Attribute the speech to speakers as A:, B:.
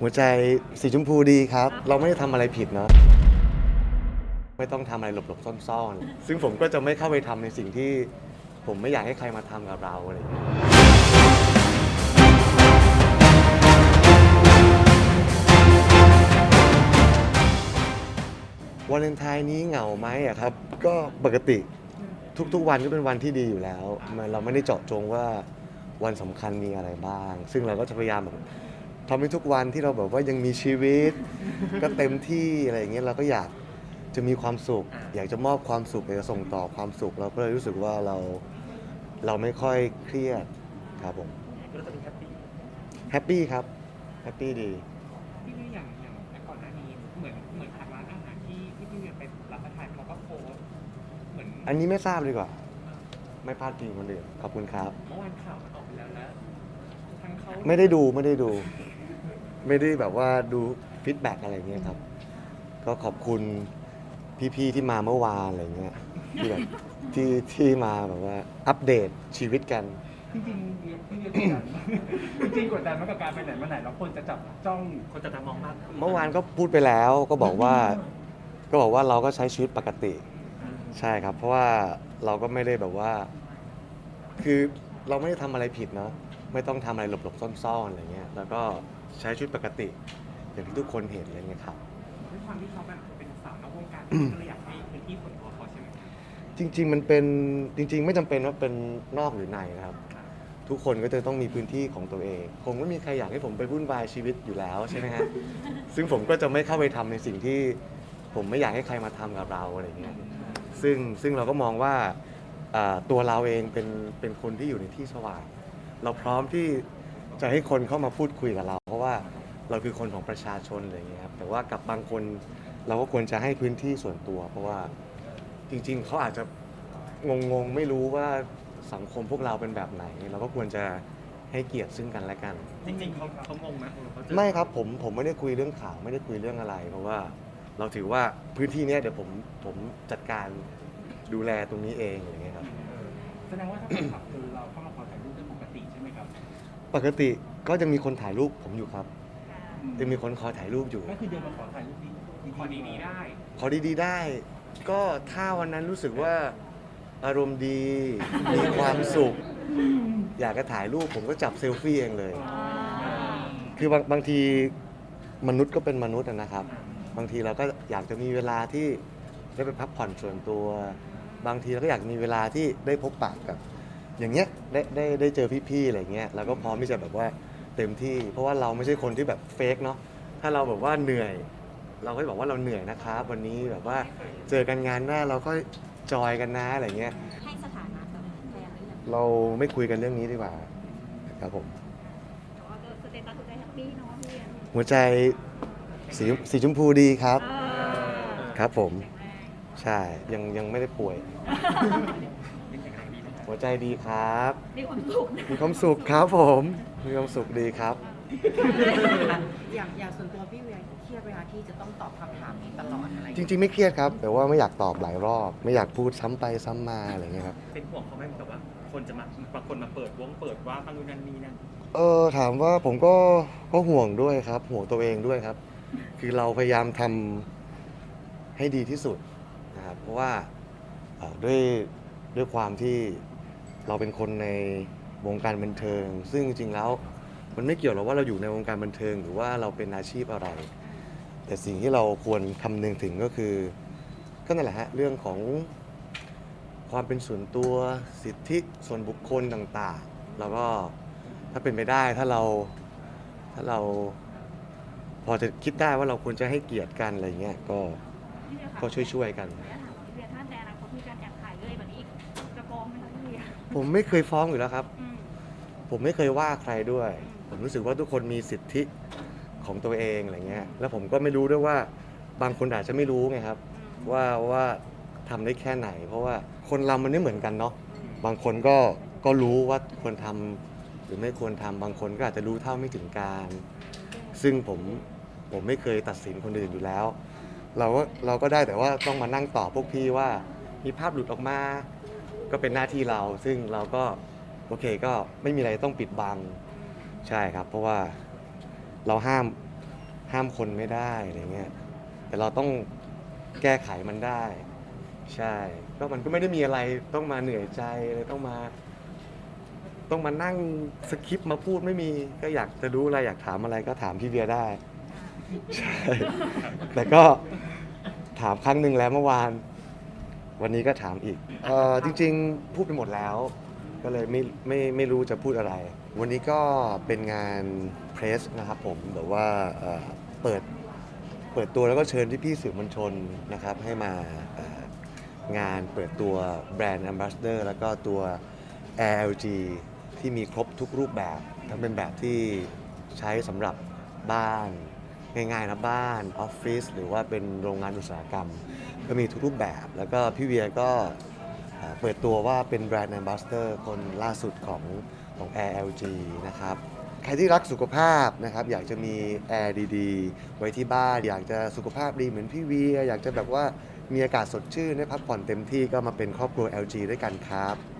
A: หัวใจสีชมพูดีครับ เราไม่ได้ทำอะไรผิดเนาะไม่ต้องทำอะไรหลบๆซ่อนๆ ซึ่งผมก็จะไม่เข้าไปทำในสิ่งที่ผมไม่อยากให้ใครมาทำกับเราอะไรอย่างเงี้ยวาเลนไทน์นี้เหงาไหมอะครับ ก็ปกติทุกๆวันก็เป็นวันที่ดีอยู่แล้วมันเราไม่ได้เจาะจงว่าวันสำคัญมีอะไรบ้าง ซึ่งเราก็จะพยายามแบบ ทำให้ทุกวันที่เราแบบว่ายังมีชีวิต ก็เต็มที่อะไรอย่างเงี้ยเราก็อยากจะมีความสุข อยากจะมอบความสุขอยากจะส่งต่อความสุข เราก็เลยรู้สึกว่าเราเราไม่ค่อยเครียดครับผม
B: ก็จะเป็นแฮปปี้
A: แฮปปี้ครับแฮปปี้ดี
B: พี่เวียอย่างอย่างก่อนหน้านี้เหมือนเหมือนทางร้านอาหารที่ที่พี่เวียไปรับประทานเขาก็โพสต์เหมือน
A: อันนี้ไม่ทราบดีกว่า ไม่พลาดพิงคนอื่นขอบคุณครับ
B: เมื่อวานข่าวมันออกไปแล้วแล้วทั้งเขา
A: ไม่ได้ดูไม่ได้ดู ไม่ได้แบบว่าดูฟีดแบ็กอะไรเงี้ยครับ ก็ขอบคุณพี่ๆที่มาเมื่อวานอะไรเงี้ยที่แบบที่ที่มาแบบว่าอัปเดตชีวิตกัน
B: จริงๆพี่เวียกดดันจริงๆกดดันมากกับการไปไหนมาไหนแล้วคนจะจับจ้องคนจะมองมากขึ้น
A: เมื่อวานก็พูดไปแล้วก็บอกว่า ก็บอกว่าเราก็ใช้ชีวิตปกติ ใช่ครับ เพราะว่าเราก็ไม่ได้แบบว่า คือเราไม่ได้ทำอะไรผิดเนาะไม่ต้องทำอะไรหลบๆซ่อนๆอะไรเงี้ย แล้วก็ ใช้ชีวิตปกติ อย่างที่ทุกคนเห็นอะไรเงี้ยครับ
B: ด้วยความที่เขาแบบเป็นสาวนอกวงการก็เลยอยากให้พื้นที่ส่วนตัวเขาใช่ไหมครับ
A: จริง ๆ มันเป็นจริง ๆ ไม่จำเป็นว่าเป็นนอกหรือในนะครับ ทุกคนก็จะต้องมีพื้นที่ของตัวเอง คงไม่มีใครอยากให้ผมไปวุ่นวายชีวิตอยู่แล้วใช่ไหมฮะ ซึ่งผมก็จะไม่เข้าไปทำในสิ่งที่ผมไม่อยากให้ใครมาทำกับเราอะไรเงี้ย ซึ่งซึ่งเราก็มองว่าอ่าตัวเราเองเป็นเป็นคนที่อยู่ในที่สว่าง เราพร้อมที่ จะให้คนเข้ามาพูดคุยกับเรา เพราะว่าเราคือคนของประชาชนอะไรเงี้ยครับแต่ว่ากับบางคนเราก็ควรจะให้พื้นที่ส่วนตัว เพราะว่าจริง ๆเขาอาจจะงงๆไม่รู้ว่าสังคมพวกเราเป็นแบบไหน เราก็ควรจะให้เกียรติซึ่งกันและกัน
B: จริงๆเขาเขางงไหมเขาจะ
A: ไม่ครับผมผมไม่ได้คุยเรื่องข่าวไม่ได้คุยเรื่องอะไร เพราะว่าเราถือว่าพื้นที่เนี้ยเดี๋ยวผมผมจัดการดูแลตรงนี้เองอย่างเงี้ยครับ
B: แสดงว่าถ้าเป็นขับคือเราเข้ามาขอถ่ายรูป ปกติ
A: ก็จะมีคนถ่ายรูปผมอยู่ครับจะมีคนคอยถ่ายรูปอยู่
B: ก็คือเดินมาขอถ่ายรูปดีขอดีๆได้
A: ขอดีๆได้ ก็ถ้าวันนั้นรู้สึกว่าอารมณ์ดี มีความสุข อยากจะถ่ายรูปผมก็จับเซลฟี่เองเลย คือบางบางทีมนุษย์ก็เป็นมนุษย์อะนะครับ บางทีเราก็อยากจะมีเวลาที่ได้ไปพักผ่อนส่วนตัว บางทีเราก็อยากมีเวลาที่ได้พบปะกับ อย่างเงี้ยได้ได้ได้เจอพี่ๆอะไรเงี้ยเราก็พร้อมที่จะแบบว่าเต็มที่ เพราะว่าเราไม่ใช่คนที่แบบเฟกเนาะถ้าเราแบบว่าเหนื่อย เราก็จะบอกว่าเราเหนื่อยนะครับวันนี้แบบว่าเจอกันงานหน้าเราก็จอยกันนะอะไรเงี้ย
C: ให้สถานะกับแฟนหรือยัง
A: เราไม่คุยกันเรื่องนี้ดีกว่าครับผม
C: แต่ว่าก็สเตตัสหัวใจแฮปปี้เนาะพี่เวียน
A: หัวใจสีสีชมพูดีครับ
C: อ่า
A: ครับผม ใช่ยังยังไม่ได้ป่วย หัวใจดีครับ
C: มีความสุขนะ
A: มีความสุขครับผม มีความสุขดีครับ
D: อย่างอย่างส่วนตัวพี่เวียเครียดเวลาที่จะต้องตอบคำถามนี้ตลอดอะไร
A: จริง ๆ ไม่เครียดครับ แต่ว่าไม่อยากตอบหลายรอบ ไม่อยากพูดซ้ำไปซ้ำมาอะไรเงี้ยครับ
B: เป็นห่วงเขาไหมแบบว่า คนจะมาบางคนมาเปิดวงเปิดว่าบางนู่นนั่นนี่นั่น
A: เออถามว่าผมก็ก็ห่วงด้วยครับ ห่วงตัวเองด้วยครับ คือเราพยายามทำให้ดีที่สุดนะครับเพราะว่าเอ่อด้วยด้วยความที่ เราเป็นคนในวงการบันเทิง ซึ่งจริงๆแล้วมันไม่เกี่ยวหรอกว่าเราอยู่ในวงการบันเทิง หรือว่าเราเป็นอาชีพอะไร แต่สิ่งที่เราควรคำนึงถึงก็คือก็นั่นแหละฮะเรื่องของความเป็นส่วนตัวสิทธิส่วนบุคคลต่างๆ แล้วก็ถ้าเป็นไปได้ถ้าเราถ้าเราพอจะคิดได้ว่าเราควรจะให้เกียรติกันอะไรเงี้ยก็ก็ช่วยๆกัน
C: ขออนุญาตถามว่าพี่เวียถ้
A: ผมไม่เคยฟ้องอยู่แล้วครับ
C: อืม
A: ผมไม่เคยว่าใครด้วย ผมรู้สึกว่าทุกคนมีสิทธิของตัวเองอะไรเงี้ย แล้วผมก็ไม่รู้ด้วยว่าบางคนอาจจะไม่รู้ไงครับว่าว่าทำได้แค่ไหน เพราะว่าคนเรามันไม่เหมือนกันเนาะบางคนก็ก็รู้ว่าควรทำหรือไม่ควรทำบางคนก็อาจจะรู้เท่าไม่ถึงการ ซึ่งผมผมไม่เคยตัดสินคนอื่นอยู่แล้ว เราก็เราก็ได้แต่ว่าต้องมานั่งตอบพวกพี่ว่า มีภาพหลุดออกมา ก็เป็นหน้าที่เรา ซึ่งเราก็โอเคก็ไม่มีอะไรต้องปิดบังใช่ครับ เพราะว่าเราห้ามห้ามคนไม่ได้อะไรเงี้ยแต่เราต้องแก้ไขมันได้ ใช่ ก็มันก็ไม่ได้มีอะไรต้องมาเหนื่อยใจเลยต้องมา ต้องมานั่งสคริปต์มาพูดไม่มีก็อยากจะรู้อะไรอยากถามอะไรก็ถามพี่เบียร์ได้ ใช่ แต่ก็ถามครั้งหนึ่งแล้วเมื่อวาน วันนี้ก็ถามอีกเออจริงๆ พูดไปหมดแล้ว ก็เลยไม่ไม่ไม่รู้จะพูดอะไร วันนี้ก็เป็นงานเพรสนะครับผมแบบว่าเอ่อเปิดเปิดตัวแล้วก็เชิญพี่ๆสื่อมวลชนนะครับ ให้มาเอ่องานเปิดตัวแบรนด์ Ambassador แล้วก็ตัว ALG ที่มีครบทุกรูปแบบ ทั้งเป็นแบบที่ใช้สำหรับบ้าน ง่ายๆนะบ้านออฟฟิศหรือว่าเป็นโรงงานอุตสาหกรรม ก็มีทุกรูปแบบ แล้วก็พี่เวียก็เปิดตัวว่าเป็นแบรนด์ a อ b บ s สเ d อร์คนล่าสุดของของ Air LG นะครับใครที่รักสุขภาพนะครับ อยากจะมีแอร์ดีๆ ไว้ที่บ้าน อยากจะสุขภาพดีเหมือนพี่เวีย อยากจะแบบว่ามีอากาศสดชื่นได้พักผ่อนเต็มที่ก็มาเป็นครอบครัว LG ด้วยกันครับ